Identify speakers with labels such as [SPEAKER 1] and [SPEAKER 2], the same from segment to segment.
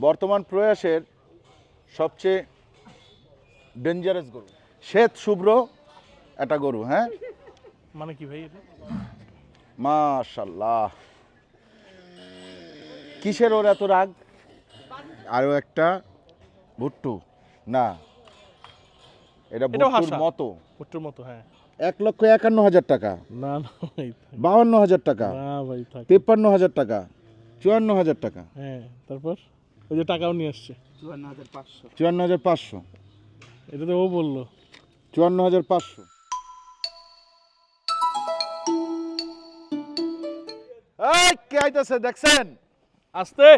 [SPEAKER 1] বর্তমান প্রয়াসের সবচেয়ে ডেঞ্জারাস গরু। শ্বেত শুভ্র একটা গরু হ্যাঁ?
[SPEAKER 2] মানে কি ভাই এটা?
[SPEAKER 1] মাশাল্লাহ। কিসের ওর এত রাগ? আরও একটা ভুট্টু। না এটা ভুট্টুর মতো।
[SPEAKER 2] ভুট্টোর মতো হ্যাঁ।
[SPEAKER 1] এক লক্ষ একান্ন হাজার টাকা।
[SPEAKER 2] না না
[SPEAKER 1] বাউান্ন হাজার টাকা।
[SPEAKER 2] না ভাই
[SPEAKER 1] তেপ্পান্ন হাজার টাকা। চুয়ান্ন হাজার টাকা।
[SPEAKER 2] হ্যাঁ তারপর? ওই যে টাকাও নিয়ে আসছে।
[SPEAKER 1] চুয়ান্ন হাজার পাঁচশো।
[SPEAKER 2] এটা তো ও বলল।
[SPEAKER 1] চুয়ান্ন হাজার পাঁচশো। এই কে আইতাছে দেখছেন?
[SPEAKER 2] আসতে।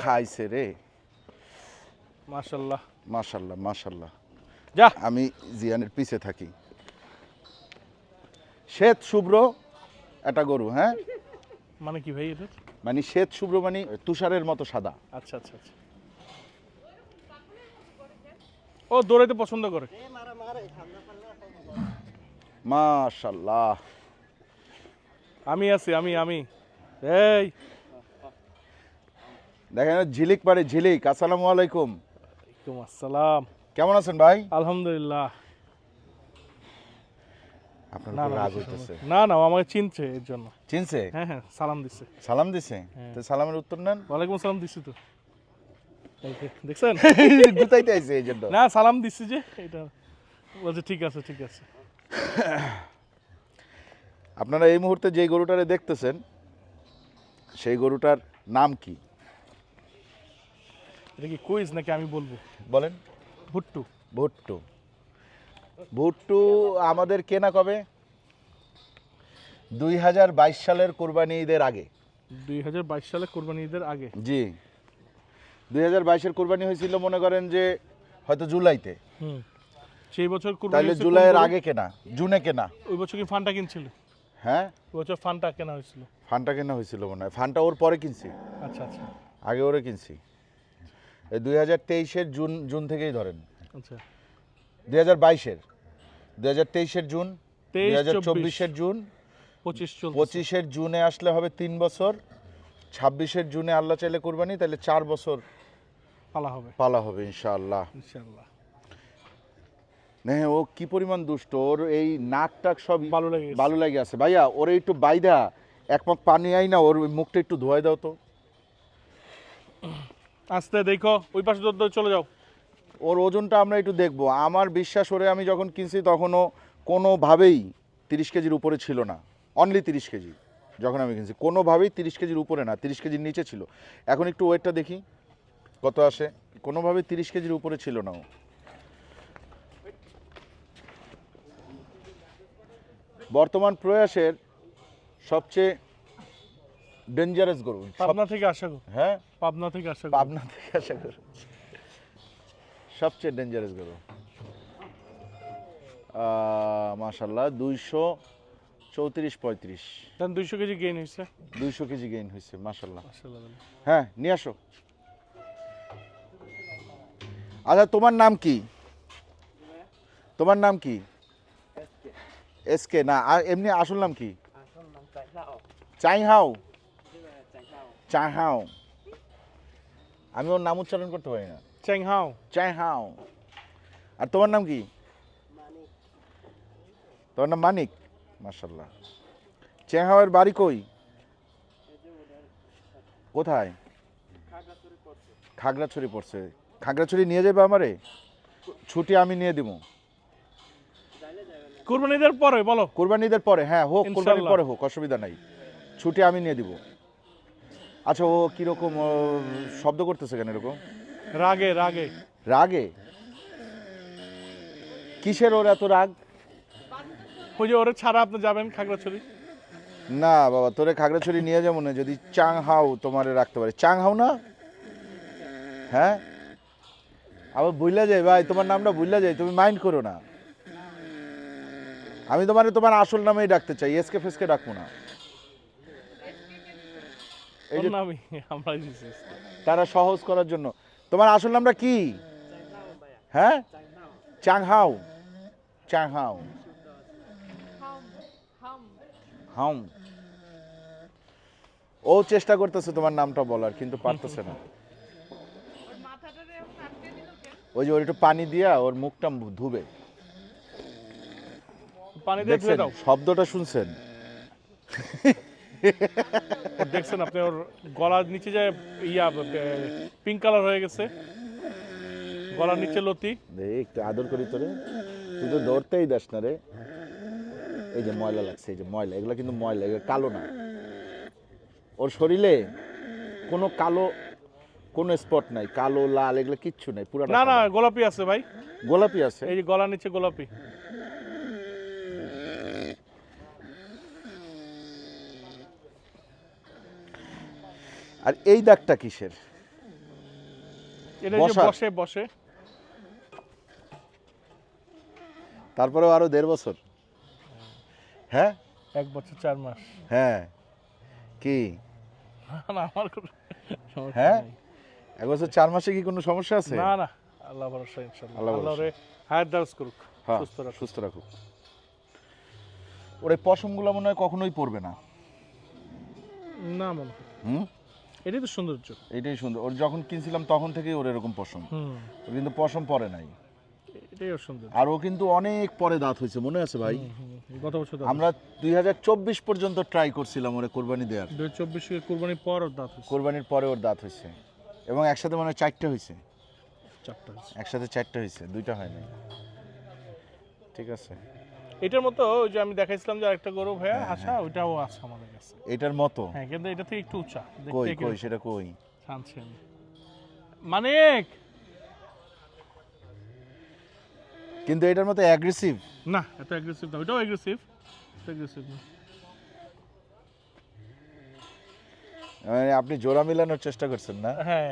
[SPEAKER 1] খাইছে রে।
[SPEAKER 2] মাশাল্লাহ।
[SPEAKER 1] মাশাল্লাহ মাশাল্লাহ।
[SPEAKER 2] যা।
[SPEAKER 1] আমি জিয়ানের পিছে থাকি। শ্বেত শুভ্র একটা গরু হ্যাঁ?
[SPEAKER 2] মানে কি ভাই এটা
[SPEAKER 1] মানে শ্বেত শুভ্র মানে তুষারের মতো সাদা।
[SPEAKER 2] আচ্ছা আচ্ছা আচ্ছা। ও দৌড়াইতে পছন্দ করে।
[SPEAKER 1] মাশাল্লাহ।
[SPEAKER 2] আমি আছি আমি আমি। এই।
[SPEAKER 1] দেখেন ঝিলিক পারে ঝিলিক। আসসালামু আলাইকুম।
[SPEAKER 2] ওয়ালাইকুম আসসালাম।
[SPEAKER 1] কেমন আছেন ভাই?
[SPEAKER 2] আলহামদুলিল্লাহ।
[SPEAKER 1] আপনার উপর রাগ হইতেছে।
[SPEAKER 2] না না আমাকে চিনছে এর জন্য।
[SPEAKER 1] চিনছে?
[SPEAKER 2] হ্যাঁ হ্যাঁ সালাম দিছে।
[SPEAKER 1] সালাম দিছে?
[SPEAKER 2] হ্যাঁ।
[SPEAKER 1] তো সালামের উত্তর নেন।
[SPEAKER 2] ওয়ালাইকুম আসসালাম দিছি তো। দেখছেন?
[SPEAKER 1] গুতাইতে আইছে এই জন্য।
[SPEAKER 2] না সালাম দিছি যে এটা বলছে ঠিক আছে ঠিক আছে।
[SPEAKER 1] আপনারা এই মুহূর্তে যেই গরুটারে দেখতেছেন সেই গরুটার নাম কি?
[SPEAKER 2] এটা কি কুইজ নাকি আমি বলব?
[SPEAKER 1] বলেন।
[SPEAKER 2] ভুট্টু।
[SPEAKER 1] ভুট্টু। ভুট্টু আমাদের কেনা কবে? দুই হাজার বাইশ সালের কোরবানি ঈদের আগে।
[SPEAKER 2] দুই হাজার বাইশ সালে কোরবানি ঈদের আগে।
[SPEAKER 1] জি। দুই হাজার বাইশের কোরবানি হয়েছিল মনে করেন যে হয়তো জুলাইতে।
[SPEAKER 2] সেই বছর
[SPEAKER 1] তাহলে জুলাইয়ের আগে কেনা জুনে কেনা।
[SPEAKER 2] ওই বছর কি ফান্ডটা কিনছিল?
[SPEAKER 1] হ্যাঁ?
[SPEAKER 2] ওই বছর ফান্ডটা কেনা হয়েছিল।
[SPEAKER 1] ফানটা কেনা হয়েছিল মনে হয়। ফানটা ওর পরে কিনছি।
[SPEAKER 2] আচ্ছা আচ্ছা।
[SPEAKER 1] আগে ওরে কিনছি। এই দুই হাজার তেইশের জুন জুন থেকেই ধরেন।
[SPEAKER 2] আচ্ছা।
[SPEAKER 1] দুই হাজার বাইশের। দুই হাজার তেইশের জুন দুই হাজার
[SPEAKER 2] চব্বিশ।
[SPEAKER 1] চব্বিশের জুন
[SPEAKER 2] পঁচিশ
[SPEAKER 1] পঁচিশের জুনে আসলে হবে তিন বছর ছাব্বিশের জুনে আল্লাহ চাইলে কোরবানি তাহলে চার বছর
[SPEAKER 2] পালা হবে।
[SPEAKER 1] পালা হবে ইনশাআল্লাহ। হ্যাঁ ও কি পরিমাণ দুষ্ট ওর এই নাক টাক সব
[SPEAKER 2] ভালো লেগে।
[SPEAKER 1] ভালো লাগে আছে। ভাইয়া ওরে একটু বাইদা এক মগ পানি আই না ওর মুখটা একটু ধোয়াই দাও তো।
[SPEAKER 2] আস্তে দেখো ওই পাশে চলে যাও।
[SPEAKER 1] ওর ওজনটা আমরা একটু দেখব। আমার বিশ্বাস ওরে আমি যখন কিনছি তখনও কোনোভাবেই তিরিশ কেজির উপরে ছিল না। অনলি তিরিশ কেজি যখন আমি কিনছি। কোনোভাবেই তিরিশ কেজির উপরে না তিরিশ কেজির নিচে ছিল। এখন একটু ওয়েটটা দেখি কত আসে? কোনোভাবেই তিরিশ কেজির উপরে ছিল না ও। বর্তমান প্রয়াসের সবচেয়ে ডেঞ্জারাস গরু।
[SPEAKER 2] পাবনা থেকে আশা করো
[SPEAKER 1] হ্যাঁ?
[SPEAKER 2] পাবনা থেকে আশা করো
[SPEAKER 1] পাবনা থেকে আশা করি সবচেয়ে ডেঞ্জারাস গরু। মাশাল্লাহ দুইশো চৌত্রিশ পঁয়ত্রিশ।
[SPEAKER 2] দুইশো কেজি গেইন হয়েছে?
[SPEAKER 1] দুইশো কেজি গেইন হয়েছে মাশাল্লাহ হ্যাঁ নিয়ে আসো। আচ্ছা তোমার নাম কি? তোমার নাম কি? এসকে না আর এমনি আসল নাম কি? চাইহাও। চাইহাও। আমি ওর নাম উচ্চারণ করতে পারি না।
[SPEAKER 2] চ্যাং হাও
[SPEAKER 1] চাইহাও আর তোমার নাম কি তোমার নাম মানিক মার্শাল্লাহ চেহাওয়ের বাড়ি কই কোথায় খাগড়াছড়ি পড়ছে খাগড়াছড়ি নিয়ে যাবে আমারে ছুটি আমি নিয়ে দিব
[SPEAKER 2] কোরবানি ঈদের পরে বলো
[SPEAKER 1] কোরবানিদের পরে হ্যাঁ হোক কোরবানির। পরে হোক অসুবিধা নাই। ছুটি আমি নিয়ে দিব আচ্ছা ও কীরকম শব্দ করতেছে কেন এরকম?
[SPEAKER 2] রাগে রাগে।
[SPEAKER 1] রাগে? কিসের ওর এত রাগ?
[SPEAKER 2] ওই যে ওরে ছাড়া আপনি যাবেন খাগড়াছড়ি?
[SPEAKER 1] না বাবা তোরে খাগড়াছড়ি নিয়ে যাব না যদি চাং হাও তোমারে রাখতে পারে। চাং হাও না? হ্যাঁ? আবার বুঝলা যায় ভাই তোমার নামটা বুঝলা যায় তুমি মাইন্ড করো না। আমি তোমার তোমার আসল নামেই ডাকতে চাই এসকে ফেসকে ডাকবো না। এই যে তারা সহজ করার জন্য। তোমার আসল নামটা কি? হ্যাঁ? চাংহাও। চাংহাও। হাউম ও চেষ্টা করতেছে তোমার নামটা বলার কিন্তু পারতেছে না। ওই যে ওর একটু পানি দিয়া ওর মুখটা ধুবে।
[SPEAKER 2] পানি
[SPEAKER 1] শব্দটা শুনছেন?
[SPEAKER 2] দেখছেন আপনি ওর গলার নিচে যে ইয়া পিঙ্ক কালার হয়ে গেছে। গলার নিচে লতি।
[SPEAKER 1] একটু আদর করি তোরে। তুই তো ধরতেই দাস না রে। এই যে ময়লা লাগছে এই যে ময়লা এগুলো কিন্তু ময়লা এগুলো কালো না। ওর শরীরে কোনো কালো কোনো স্পট নাই কালো লাল এগুলো কিচ্ছু নাই পুরো
[SPEAKER 2] না না গোলাপি আছে ভাই।
[SPEAKER 1] গোলাপি আছে?
[SPEAKER 2] এই যে গলার নিচে গোলাপি।
[SPEAKER 1] আর এই দাগটা কিসের?
[SPEAKER 2] বসে বসে।
[SPEAKER 1] তারপরেও আরও দেড় বছর। হ্যাঁ?
[SPEAKER 2] এক বছর চার মাস।
[SPEAKER 1] হ্যাঁ। কি?
[SPEAKER 2] আমার
[SPEAKER 1] হ্যাঁ? এক বছর চার মাসে কি কোনো সমস্যা আছে?
[SPEAKER 2] না না। আল্লাহ ভরসা ইনশাআল্লাহ।
[SPEAKER 1] আল্লাহ
[SPEAKER 2] রে হায়াত দারাজ করুক
[SPEAKER 1] হ্যাঁ
[SPEAKER 2] সুস্থ রাখুক।
[SPEAKER 1] সুস্থ রাখুক। ওর এই পশমগুলো মনে হয় কখনোই পড়বে না।
[SPEAKER 2] না মনে হয়।
[SPEAKER 1] হুম?
[SPEAKER 2] এটাই তো সৌন্দর্য।
[SPEAKER 1] এটাই সুন্দর। ওর যখন কিনছিলাম তখন থেকেই ওর এরকম পশম। ওর কিন্তু পশম পরে নাই।
[SPEAKER 2] এটাই ওর সৌন্দর্য।
[SPEAKER 1] আর ও কিন্তু অনেক পরে দাঁত হয়েছে মনে আছে ভাই।
[SPEAKER 2] গত বছর
[SPEAKER 1] আমরা দুই হাজার চব্বিশ পর্যন্ত ট্রাই করছিলাম ওরে কোরবানি দেওয়ার
[SPEAKER 2] দুই চব্বিশ কুরবানির পর ওর দাঁত হয়েছে।
[SPEAKER 1] কোরবানির পরে ওর দাঁত হয়েছে। এবং একসাথে মানে চারটে হয়েছে।
[SPEAKER 2] চারটা
[SPEAKER 1] একসাথে চারটে হয়েছে দুইটা হয় নাই। ঠিক আছে।
[SPEAKER 2] এটার মতো ওই যে আমি দেখাইছিলাম যে আরেকটা গরু ভাইয়া
[SPEAKER 1] হ্যাঁ,
[SPEAKER 2] আশা ওইটাও আছে আমাদের কাছে।
[SPEAKER 1] এটার মতো?
[SPEAKER 2] হ্যাঁ কিন্তু এটা থেকে একটু উঁচা।
[SPEAKER 1] কই কই সেটা কই?
[SPEAKER 2] আমি মানিক!
[SPEAKER 1] কিন্তু এটার মতো অ্যাগ্রেসিভ
[SPEAKER 2] না এত অ্যাগ্রেসিভ না। ওইটাও অ্যাগ্রেসিভ অ্যাগ্রেসিভ না।
[SPEAKER 1] মানে আপনি জোড়া মিলানোর চেষ্টা করছেন না?
[SPEAKER 2] হ্যাঁ।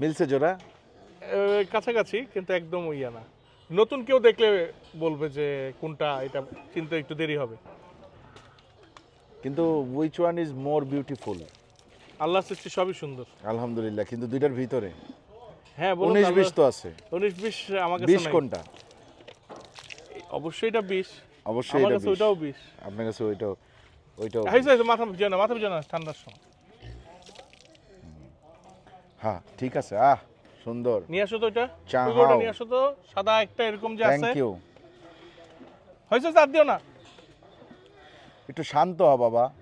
[SPEAKER 1] মিলছে জোড়া?
[SPEAKER 2] কাছাকাছি কিন্তু একদম ইয়া না। নতুন কেউ দেখলে বলবে যে কোনটা এটা চিনতে একটু দেরি হবে।
[SPEAKER 1] কিন্তু which one is more beautiful
[SPEAKER 2] আল্লাহ সৃষ্টি সবই সুন্দর।
[SPEAKER 1] আলহামদুলিল্লাহ কিন্তু দুইটার ভিতরে।
[SPEAKER 2] হ্যাঁ
[SPEAKER 1] উনিশ বিশ তো আছে।
[SPEAKER 2] উনিশ বিশ আমাকে
[SPEAKER 1] বিশ কোনটা?
[SPEAKER 2] অবশ্যই এটা বিশ।
[SPEAKER 1] অবশ্যই এটা 20
[SPEAKER 2] ওইটাও বিশ।
[SPEAKER 1] আপনার কাছে ওইটাও ওইটাও
[SPEAKER 2] মাথা ভিজে না মাথা ভিজে না ঠান্ডার সময়।
[SPEAKER 1] হ্যাঁ ঠিক আছে আহ। সুন্দর।
[SPEAKER 2] নিয়ে আসো তো ওইটা
[SPEAKER 1] চাহাও।
[SPEAKER 2] নিয়ে আসো তো। সাদা একটা এরকম যে আছে।
[SPEAKER 1] থ্যাংক ইউ
[SPEAKER 2] হয়েছে চার দিও না।
[SPEAKER 1] একটু শান্ত হ বাবা।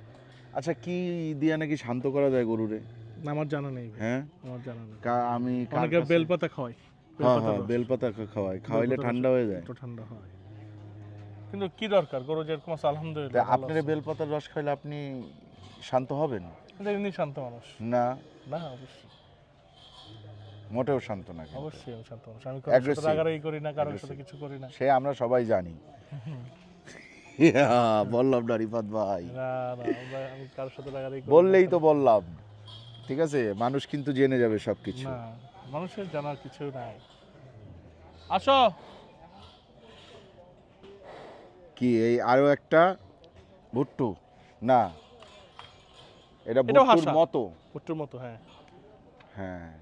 [SPEAKER 1] আচ্ছা কি দিয়া নাকি শান্ত করা যায় গরুরে?
[SPEAKER 2] না, আমার জানা নেই
[SPEAKER 1] হ্যাঁ?
[SPEAKER 2] আমার জানা নেই।
[SPEAKER 1] কা- আমি কাছে-
[SPEAKER 2] বেলপাতা খাওয়াই
[SPEAKER 1] হ্যাঁ
[SPEAKER 2] বেলপাতা
[SPEAKER 1] হ্যাঁ বেলপাতা খাওয়াই খাওয়াইলে ঠান্ডা হয়ে যায়।
[SPEAKER 2] একটু ঠান্ডা হয়। কিন্তু কি দরকার? গরু যেরকম আছে আলহামদুলিল্লাহ
[SPEAKER 1] আপনার। বেলপাতার রস খাইলে আপনি শান্ত হবেন?
[SPEAKER 2] এমনি শান্ত মানুষ।
[SPEAKER 1] না?
[SPEAKER 2] না অবশ্যই।
[SPEAKER 1] মোটেও শান্ত না
[SPEAKER 2] অবশ্যই আমি শান্ত মানুষ আমি কারোর রাগারাগি করি না কারোর সাথে কিছু করি না।
[SPEAKER 1] সে আমরা সবাই জানি। বললাম না রিফাত ভাই।
[SPEAKER 2] না না আমি কারোর সাথে রাগারাগি
[SPEAKER 1] বললেই তো বললাম। ঠিক আছে? মানুষ কিন্তু জেনে যাবে সবকিছু।
[SPEAKER 2] মানুষের জানার কিছু নাই। আসো।
[SPEAKER 1] কি এই আরও একটা? ভুট্টু? না। এটা ভুট্টুর মতো।
[SPEAKER 2] পুট্টুর মতো হ্যাঁ।
[SPEAKER 1] হ্যাঁ।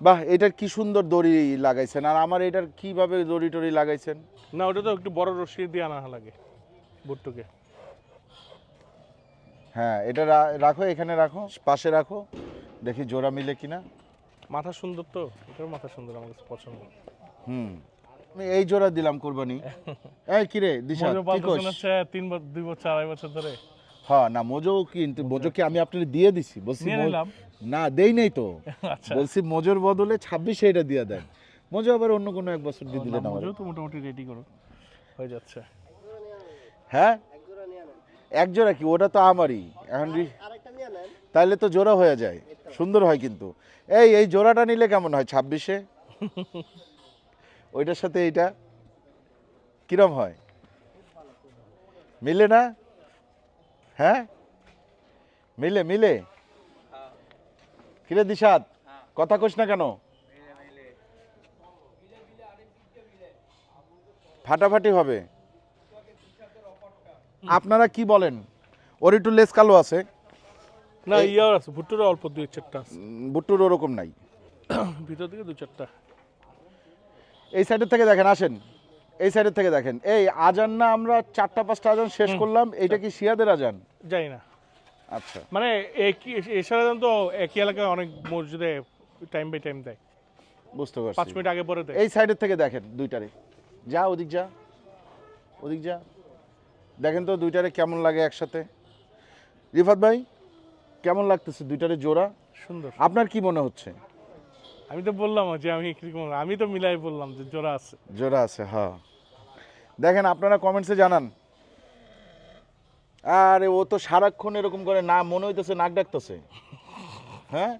[SPEAKER 1] বাহ এটার কি সুন্দর দড়ি লাগাইছেন আর আমার এটার কীভাবে দড়ি টড়ি লাগাইছেন?
[SPEAKER 2] না ওটা তো একটু বড় রশি দিয়ে আনা লাগে বুট্টুকে।
[SPEAKER 1] হ্যাঁ এটা রাখো এখানে রাখো পাশে রাখো দেখি জোড়া মিলে কিনা।
[SPEAKER 2] মাথা সুন্দর তো এটার মাথা সুন্দর আমার কাছে পছন্দ।
[SPEAKER 1] হুম আমি এই জোড়া দিলাম কোরবানি। এই কিরে দিশা কি কোস
[SPEAKER 2] তিন বছর দুই বছর আড়াই বছর ধরে।
[SPEAKER 1] হ্যাঁ না মোজো কিন্তু মোজো কি আমি আপনাকে দিয়ে দিছি বলছি
[SPEAKER 2] নিয়ে নিলাম।
[SPEAKER 1] না দেই নাই তো।
[SPEAKER 2] আচ্ছা।
[SPEAKER 1] বলছি মজুর বদলে ছাব্বিশে এটা দিয়ে দেন। মোজো আবার অন্য কোনো এক বছর দিয়ে দিলেন
[SPEAKER 2] মজা তো মোটামুটি রেডি করো। হয়ে যাচ্ছে।
[SPEAKER 1] হ্যাঁ? এক জোড়া কি? ওটা তো আমারই। এখন তাহলে তো জোড়া হয়ে যায়। সুন্দর হয় কিন্তু। এই এই জোড়াটা নিলে কেমন হয় ছাব্বিশে? ওইটার সাথে এইটা? কিরম হয়? মিলে না? হ্যাঁ? মিলে মিলে। কিরে দিশাদ কথা কইস না কেন? ফাটাফাটি হবে। আপনারা কি বলেন? ওর একটু লেস কালো আছে।
[SPEAKER 2] না ইয়ার আছে ভুট্টুর অল্প দুই চারটা
[SPEAKER 1] বুট্টুর ওরকম নাই।
[SPEAKER 2] ভিতর দিকে দুই চারটা।
[SPEAKER 1] এই সাইডের থেকে দেখেন আসেন। এই সাইডের থেকে দেখেন। এই আজান না আমরা চারটা পাঁচটা আজান শেষ করলাম। এটা কি শিয়াদের আজান?
[SPEAKER 2] জানি না।
[SPEAKER 1] আচ্ছা।
[SPEAKER 2] মানে একই এছাড়া তো একই এলাকায় অনেক মসজিদে টাইম বাই টাইম দেয়।
[SPEAKER 1] বুঝতে পারছি।
[SPEAKER 2] পাঁচ মিনিট আগে পরে দেয়।
[SPEAKER 1] এই সাইডের থেকে দেখেন দুইটারে। যা ওদিক যা। ওদিক যা। দেখেন তো দুইটারে কেমন লাগে একসাথে। রিফাত ভাই কেমন লাগতেছে দুইটারে জোড়া?
[SPEAKER 2] সুন্দর।
[SPEAKER 1] আপনার কি মনে হচ্ছে?
[SPEAKER 2] আমি তো বললাম যে আমি কীরকম আমি তো মিলাই বললাম যে জোড়া আছে।
[SPEAKER 1] জোড়া আছে হ্যাঁ। দেখেন আপনারা কমেন্টসে জানান। আরে ও তো সারাক্ষণ এরকম করে না মনে হইতেছে নাক ডাকতেছে। হ্যাঁ?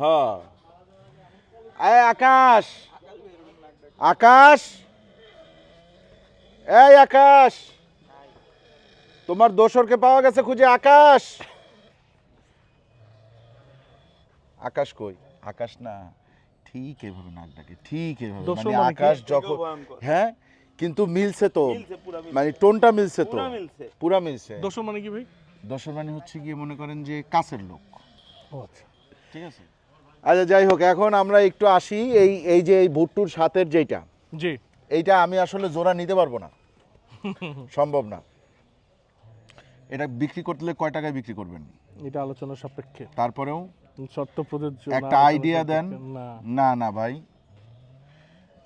[SPEAKER 1] হ্যাঁ এই আকাশ! আকাশ! এই আকাশ! তোমার দোসরকে পাওয়া গেছে খুঁজে আকাশ! আকাশ কই? আকাশ না ঠিক এভাবে নাক ডাকে ঠিক এভাবে। মানে
[SPEAKER 2] মানে
[SPEAKER 1] আকাশ যখন হ্যাঁ? কিন্তু মিলছে তো। মানে টোনটা মিলছে তো। পুরা মিলছে।
[SPEAKER 2] দোষর মানে কি ভাই?
[SPEAKER 1] দোসর মানে হচ্ছে গিয়ে মনে করেন যে কাছের লোক।
[SPEAKER 2] আচ্ছা।
[SPEAKER 1] ঠিক আছে? আচ্ছা যাই হোক এখন আমরা একটু আসি এই এই যে এই ভুট্টুর সাথের যেটা
[SPEAKER 2] জি।
[SPEAKER 1] এইটা আমি আসলে জোড়া নিতে পারব না। সম্ভব না। এটা বিক্রি করলে কয় টাকায় বিক্রি করবেন?
[SPEAKER 2] এটা আলোচনা সাপেক্ষে।
[SPEAKER 1] তারপরেও?
[SPEAKER 2] শর্ত প্রযোজ্য।
[SPEAKER 1] একটা আইডিয়া দেন।
[SPEAKER 2] না।
[SPEAKER 1] না ভাই।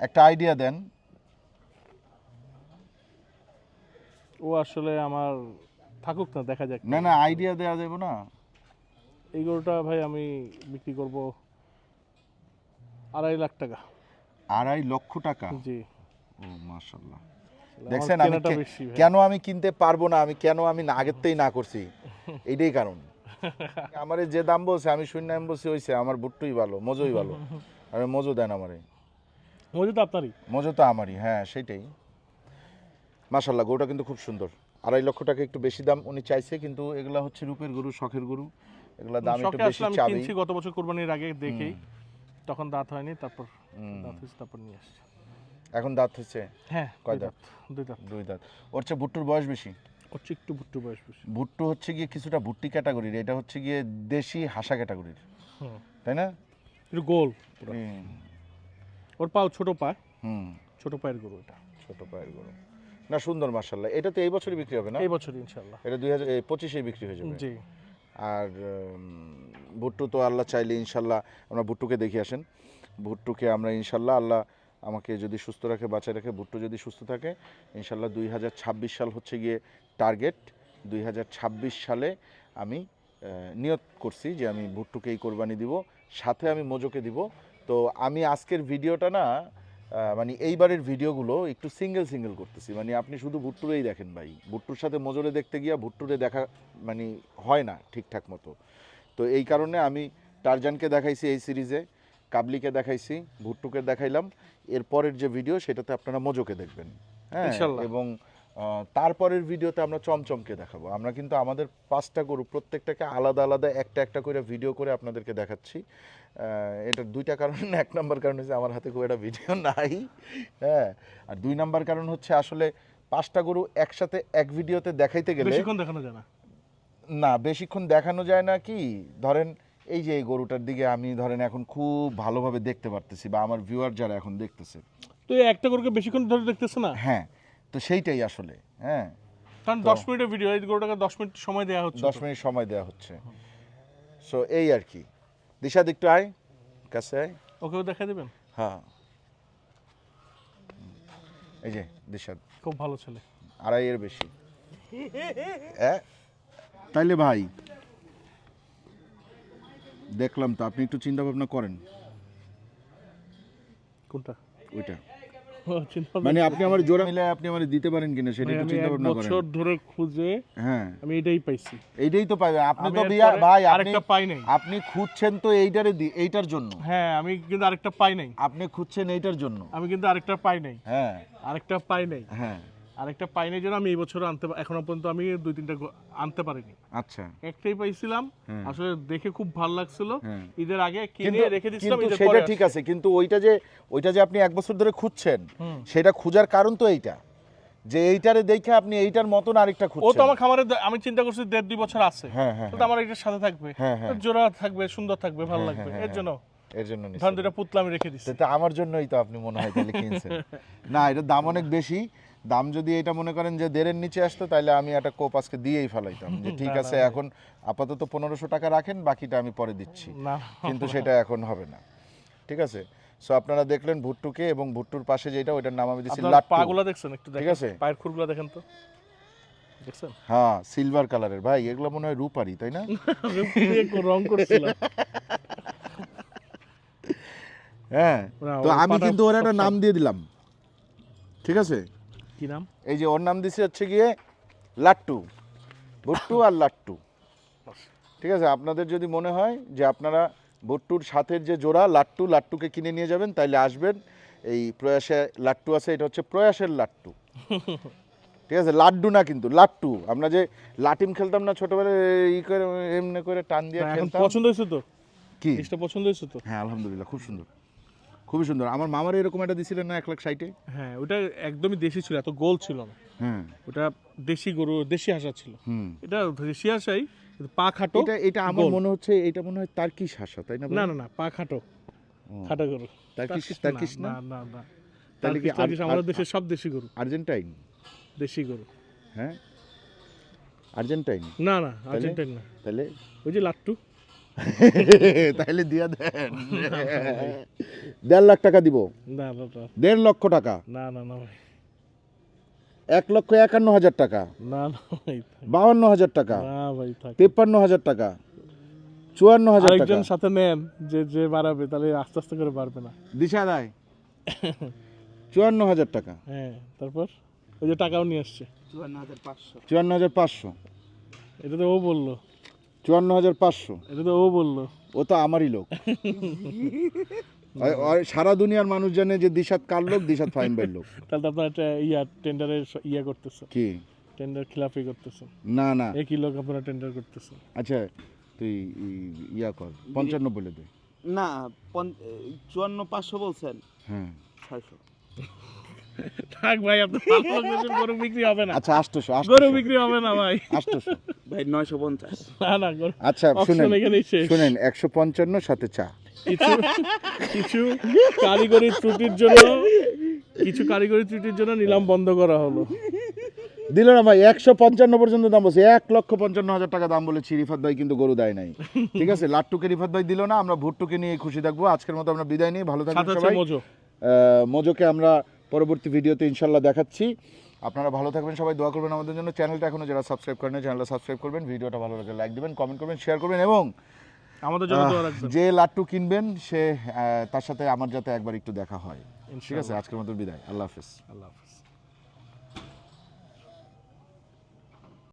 [SPEAKER 1] একটা আইডিয়া দেন।
[SPEAKER 2] ও আসলে আমার থাকুক না দেখা যাক।
[SPEAKER 1] না না আইডিয়া দেওয়া যাবে না।
[SPEAKER 2] এই গরুটা ভাই আমি বিক্রি করব আড়াই লাখ টাকা।
[SPEAKER 1] আড়াই লক্ষ টাকা?
[SPEAKER 2] জি।
[SPEAKER 1] ও মাশাল্লাহ দেখছেন আমি কেন আমি কিনতে পারব না? আমি কেন আমি না- আগের থেকেই না করছি? এইটাই কারণ। আমার যে দাম বলছে আমি শূন্য আমি বলছি হয়েছে আমার বুট্টুই ভালো মজোই ভালো। আমি মজো দেন আমারে।
[SPEAKER 2] মজুদ তো আপনারই।
[SPEAKER 1] মজো তো আমারই হ্যাঁ সেটাই মাশাল্লাহ গরুটা কিন্তু খুব সুন্দর। আড়াই লক্ষ টাকা একটু বেশি দাম উনি চাইছে কিন্তু এগুলা হচ্ছে রূপের গরু শখের গরু। এগুলা দাম একটু বেশি চাবি।
[SPEAKER 2] গত বছর কোরবানির আগে দেখেই তখন দাঁত হয়নি তারপর দাঁত হয়েছে তারপর নিয়ে আসছি।
[SPEAKER 1] এখন দাঁত হচ্ছে
[SPEAKER 2] হ্যাঁ
[SPEAKER 1] কয়
[SPEAKER 2] দাঁত? দুই দাঁত।
[SPEAKER 1] দুই দাঁত। ওর চেয়ে ভুট্টুর বয়স বেশি?
[SPEAKER 2] হচ্ছে একটু ভুট্টু বয়স বেশি।
[SPEAKER 1] ভুট্টু হচ্ছে গিয়ে কিছুটা ভুট্টি ক্যাটাগরির এটা হচ্ছে গিয়ে দেশি হাসা ক্যাটাগরির। তাই না?
[SPEAKER 2] একটু গোল ওর পাও ছোট পা
[SPEAKER 1] হুম।
[SPEAKER 2] ছোট পায়ের গরু এটা।
[SPEAKER 1] ছোট পায়ের গরু। না সুন্দর মার্শাল্লাহ এটা তো এই বছরই বিক্রি হবে না?
[SPEAKER 2] এই বছর ইনশাল্লাহ
[SPEAKER 1] এটা দুই হাজার পঁচিশে বিক্রি হয়ে যাবে।
[SPEAKER 2] জি।
[SPEAKER 1] আর ভুট্টু তো আল্লাহ চাইলে ইনশাল্লাহ আমরা ভুট্টুকে দেখে আসেন। ভুট্টুকে আমরা ইনশাল্লাহ আল্লাহ আমাকে যদি সুস্থ রাখে বাঁচায় রাখে ভুট্টু যদি সুস্থ থাকে ইনশাল্লাহ দুই হাজার ছাব্বিশ সাল হচ্ছে গিয়ে টার্গেট দুই হাজার ছাব্বিশ সালে আমি নিয়ত করছি যে আমি ভুট্টুকে এই কোরবানি দিব সাথে আমি মোজোকে দিব। তো আমি আজকের ভিডিওটা না মানে এইবারের ভিডিওগুলো একটু সিঙ্গেল সিঙ্গেল করতেছি। মানে আপনি শুধু ভুট্টুরেই দেখেন ভাই। ভুট্টুর সাথে মজরে দেখতে গিয়া ভুট্টুরে দেখা মানে হয় না ঠিকঠাক মতো। তো এই কারণে আমি টারজানকে দেখাইছি এই সিরিজে কাবলিকে দেখাইছি ভুট্টুকে দেখাইলাম। এরপরের যে ভিডিও সেটাতে আপনারা মজোকে দেখবেন। হ্যাঁ? এবং তারপরের ভিডিওতে আমরা চমচমকে দেখাবো। আমরা কিন্তু আমাদের পাঁচটা গরু প্রত্যেকটাকে আলাদা আলাদা একটা একটা করে ভিডিও করে আপনাদেরকে দেখাচ্ছি। এটার দুইটা কারণ এক নম্বর কারণ হচ্ছে আমার হাতে খুব একটা ভিডিও নাই। হ্যাঁ আর দুই নম্বর কারণ হচ্ছে আসলে পাঁচটা গরু একসাথে এক ভিডিওতে দেখাইতে গেলে
[SPEAKER 2] বেশিক্ষণ দেখানো যায় না?
[SPEAKER 1] না বেশিক্ষণ দেখানো যায় না কি? ধরেন এই যে এই গরুটার দিকে আমি ধরেন এখন খুব ভালোভাবে দেখতে পারতেছি বা আমার ভিউয়ার যারা এখন দেখতেছে।
[SPEAKER 2] তো একটা গরুকে বেশিক্ষণ ধরে দেখতেছে না?
[SPEAKER 1] হ্যাঁ তো সেইটাই আসলে হ্যাঁ।
[SPEAKER 2] কারণ দশ মিনিটের ভিডিও এই গরুটাকে দশ মিনিট সময় দেওয়া হচ্ছে
[SPEAKER 1] দশ মিনিট সময় দেওয়া হচ্ছে। সো এই আর কি। দিশাদ একটু আয় কাছে আয়।
[SPEAKER 2] ওকেও দেখা দেবেন?
[SPEAKER 1] হ্যাঁ। এই যে দিশাদ
[SPEAKER 2] খুব ভালো ছেলে।
[SPEAKER 1] আড়াইয়ের বেশি। হ্যাঁ তাইলে ভাই দেখলাম তো আপনি একটু চিন্তা ভাবনা করেন।
[SPEAKER 2] কোনটা?
[SPEAKER 1] ওইটা। মানে আপনি আমার জোড়া মিলে আপনি আমার দিতে পারেন কিনা সেটা একটু চিন্তা ভাবনা করেন।
[SPEAKER 2] বছর ধরে খুঁজে
[SPEAKER 1] হ্যাঁ।
[SPEAKER 2] আমি এটাই পাইছি।
[SPEAKER 1] এইটাই তো পাইবেন আপনি তো বিয়া ভাই আপনি
[SPEAKER 2] আরেকটা পাই নাই।
[SPEAKER 1] আপনি খুঁজছেন তো এইটারে দি- এইটার জন্য।
[SPEAKER 2] হ্যাঁ আমি কিন্তু আরেকটা পাই নাই।
[SPEAKER 1] আপনি খুঁজছেন এইটার জন্য।
[SPEAKER 2] আমি কিন্তু আরেকটা পাই নাই।
[SPEAKER 1] হ্যাঁ।
[SPEAKER 2] আরেকটা পাই নাই।
[SPEAKER 1] হ্যাঁ।
[SPEAKER 2] আরেকটা পাই নাই জন্য আমি এই বছর আনতে এখনও পর্যন্ত আমি দুই তিনটা আনতে পারিনি।
[SPEAKER 1] আচ্ছা।
[SPEAKER 2] একটাই পাইছিলাম। আসলে দেখে খুব ভালো লাগছিল। ঈদের আগে কিনে রেখে দিছিলাম
[SPEAKER 1] কিন্তু সেটা ঠিক আছে কিন্তু ওইটা যে ওইটা যে আপনি এক বছর ধরে খুঁজছেন সেটা খোঁজার কারণ তো এইটা। যে এইটারে দেখে আপনি এইটার মতন আরেকটা খুঁজছেন ও
[SPEAKER 2] তো আমার খামারে আমি চিন্তা করছি দেড় দুই বছর আছে।
[SPEAKER 1] হ্যাঁ হ্যাঁ
[SPEAKER 2] তো আমার এটার সাথে থাকবে।
[SPEAKER 1] হ্যাঁ, হ্যাঁ।
[SPEAKER 2] জোড়া থাকবে সুন্দর থাকবে ভালো
[SPEAKER 1] হ্যাঁ,
[SPEAKER 2] লাগবে।
[SPEAKER 1] হ্যাঁ,
[SPEAKER 2] এর জন্য।
[SPEAKER 1] এর জন্য।
[SPEAKER 2] ধরেন দুটা পুতলা আমি রেখে দিচ্ছি
[SPEAKER 1] আমার জন্যই তো আপনি মনে হয় তাহলে কিনছেন। না এটার দাম অনেক বেশি। দাম যদি এটা মনে করেন যে দেড়ের নিচে আসতো তাহলে আমি একটা কোপ আজকে দিয়েই ফেলাইতাম যে ঠিক আছে এখন আপাতত পনেরোশো টাকা রাখেন বাকিটা আমি পরে দিচ্ছি। কিন্তু সেটা এখন হবে না। ঠিক আছে? সো আপনারা দেখলেন ভুট্টুকে এবং ভুট্টুর পাশে যেটা ওইটার নাম আমি দিচ্ছি
[SPEAKER 2] পাগুলা দেখছেন একটু
[SPEAKER 1] ঠিক আছে।
[SPEAKER 2] পায়ের খুরগুলা দেখেন তো? দেখছেন?
[SPEAKER 1] হ্যাঁ সিলভার কালারের ভাই এগুলো মনে হয় রূপারি তাই না?
[SPEAKER 2] রং করছিলাম।
[SPEAKER 1] হ্যাঁ তো আমি কিন্তু ওর একটা নাম দিয়ে দিলাম। ঠিক আছে?
[SPEAKER 2] কি নাম?
[SPEAKER 1] এই যে ওর নাম দিছি হচ্ছে গিয়ে লাট্টু। ভুট্টু আর লাট্টু। ঠিক আছে আপনাদের যদি মনে হয় যে আপনারা ভুট্টুর সাথের যে জোড়া লাট্টু লাট্টুকে কিনে নিয়ে যাবেন তাইলে আসবেন। এই প্রয়াসে লাট্টু আছে এটা হচ্ছে প্রয়াসের লাট্টু। ঠিক আছে লাড্ডু না কিন্তু লাট্টু। আমরা যে লাটিম খেলতাম না ছোটবেলায় ই করে এমনি করে টান দিয়ে খেলতাম।
[SPEAKER 2] পছন্দ হয়েছে তো?
[SPEAKER 1] কি?
[SPEAKER 2] পছন্দ হয়েছে তো?
[SPEAKER 1] হ্যাঁ আলহামদুলিল্লাহ খুব সুন্দর। খুবই সুন্দর। আমার মামার এরকম একটা দিছিলেন না এক লাখ ষাটে?
[SPEAKER 2] হ্যাঁ ওটা একদমই দেশি ছিল এত গোল ছিল না।
[SPEAKER 1] হ্যাঁ।
[SPEAKER 2] ওটা দেশি গরু দেশি হাসা ছিল। এটা দেশি হাসাই পা খাটো
[SPEAKER 1] এটা এটা আমার মনে হচ্ছে এটা মনে হয় তার্কিশ হাসা তাই না
[SPEAKER 2] না না না পা খাটো। খাটো গরু।
[SPEAKER 1] তার্কিশ
[SPEAKER 2] টার্কিশ
[SPEAKER 1] তার্কিশ না?
[SPEAKER 2] না না না।
[SPEAKER 1] তাহলে কি আর-
[SPEAKER 2] আমাদের দেশের সব দেশি গরু।
[SPEAKER 1] আর্জেন্টাইন?
[SPEAKER 2] দেশি গরু।
[SPEAKER 1] হ্যাঁ? আর্জেন্টাইন?
[SPEAKER 2] না না আর্জেন্টাইন না।
[SPEAKER 1] তাহলে?
[SPEAKER 2] ওই যে লাট্টু।
[SPEAKER 1] তাহলে দিয়া দেন। দেড় লাখ টাকা দিব।
[SPEAKER 2] না
[SPEAKER 1] দেড় লক্ষ টাকা?
[SPEAKER 2] না না না
[SPEAKER 1] এক লক্ষ একান্ন হাজার টাকা?
[SPEAKER 2] না না ভাই
[SPEAKER 1] বাউান্ন হাজার টাকা?
[SPEAKER 2] না ভাই
[SPEAKER 1] তেপ্পান্ন হাজার টাকা? চুয়ান্ন হাজার টাকা?
[SPEAKER 2] আরেকজন সাথে নেন যে যে বাড়াবে তাহলে আস্তে আস্তে করে বাড়বে না।
[SPEAKER 1] দিশা দেয় চুয়ান্ন হাজার টাকা।
[SPEAKER 2] হ্যাঁ তারপর? ওই যে টাকাও নিয়ে আসছে।
[SPEAKER 1] চুয়ান্ন হাজার পাঁচশো।
[SPEAKER 2] এটা তো ও বলল।
[SPEAKER 1] চুয়ান্ন হাজার পাঁচশো।
[SPEAKER 2] এটা তো ও বলল।
[SPEAKER 1] ও তো আমারই লোক। সারা দুনিয়ার মানুষ জানে যে দিশাত কার লোক? দিশাত ফাইন ভাইয়ের লোক।
[SPEAKER 2] তাহলে তো আপনার একটা ইয়া টেন্ডারের ইয়া করতেছেন
[SPEAKER 1] কি?
[SPEAKER 2] টেন্ডার খিলাফি করতেছেন
[SPEAKER 1] না না।
[SPEAKER 2] একই লোক আপনারা টেন্ডার করতেছেন
[SPEAKER 1] আচ্ছা তুই ইয়া কর পঞ্চান্ন বলে দে।
[SPEAKER 3] না চুয়ান্ন পাঁচশো বলছেন।
[SPEAKER 1] হ্যাঁ।
[SPEAKER 3] ছয়শো।
[SPEAKER 2] থাক ভাই আপনার গরু বিক্রি হবে না।
[SPEAKER 1] আচ্ছা আষ্টশো
[SPEAKER 2] গরু বিক্রি হবে না ভাই।
[SPEAKER 1] আষ্টশো
[SPEAKER 3] ভাই নয়শো পঞ্চাশ।
[SPEAKER 2] না না গরু
[SPEAKER 1] আচ্ছা শুনেন শুনেন একশো পঞ্চান্ন সাথে চা।
[SPEAKER 2] কিছু কিছু কারিগরি ত্রুটির জন্য কিছু কারিগরি ত্রুটির জন্য নিলাম বন্ধ করা হলো।
[SPEAKER 1] দিল না ভাই একশো পঞ্চান্ন পর্যন্ত দাম বলছে। এক লক্ষ পঞ্চান্ন হাজার টাকা দাম বলেছি রিফাত ভাই কিন্তু গরু দেয় নাই। ঠিক আছে লাট্টুকে রিফাত ভাই দিল না আমরা ভুট্টুকে নিয়ে খুশি থাকব। আজকের মতো আমরা বিদায় নিই ভালো
[SPEAKER 2] সাথে
[SPEAKER 1] থাকবেন সবাই। মোজোকে আমরা পরবর্তী ভিডিওতে ইনশাল্লাহ দেখাচ্ছি। আপনারা ভালো থাকবেন সবাই দোয়া করবেন আমাদের জন্য। চ্যানেলটা এখনও যারা সাবস্ক্রাইব করেন চ্যানেলটা সাবস্ক্রাইব করবেন ভিডিওটা ভালো লাগে লাইক দেবেন কমেন্ট করবেন শেয়ার করবেন এবং
[SPEAKER 2] আমাদের জন্য দোয়া রাখবেন।
[SPEAKER 1] যে লাট্টু কিনবেন সে তার সাথে আমার যাতে একবার একটু দেখা হয়। ঠিক আছে আজকের মতো বিদায়। আল্লাহ হাফেজ।
[SPEAKER 2] আল্লাহ হাফেজ।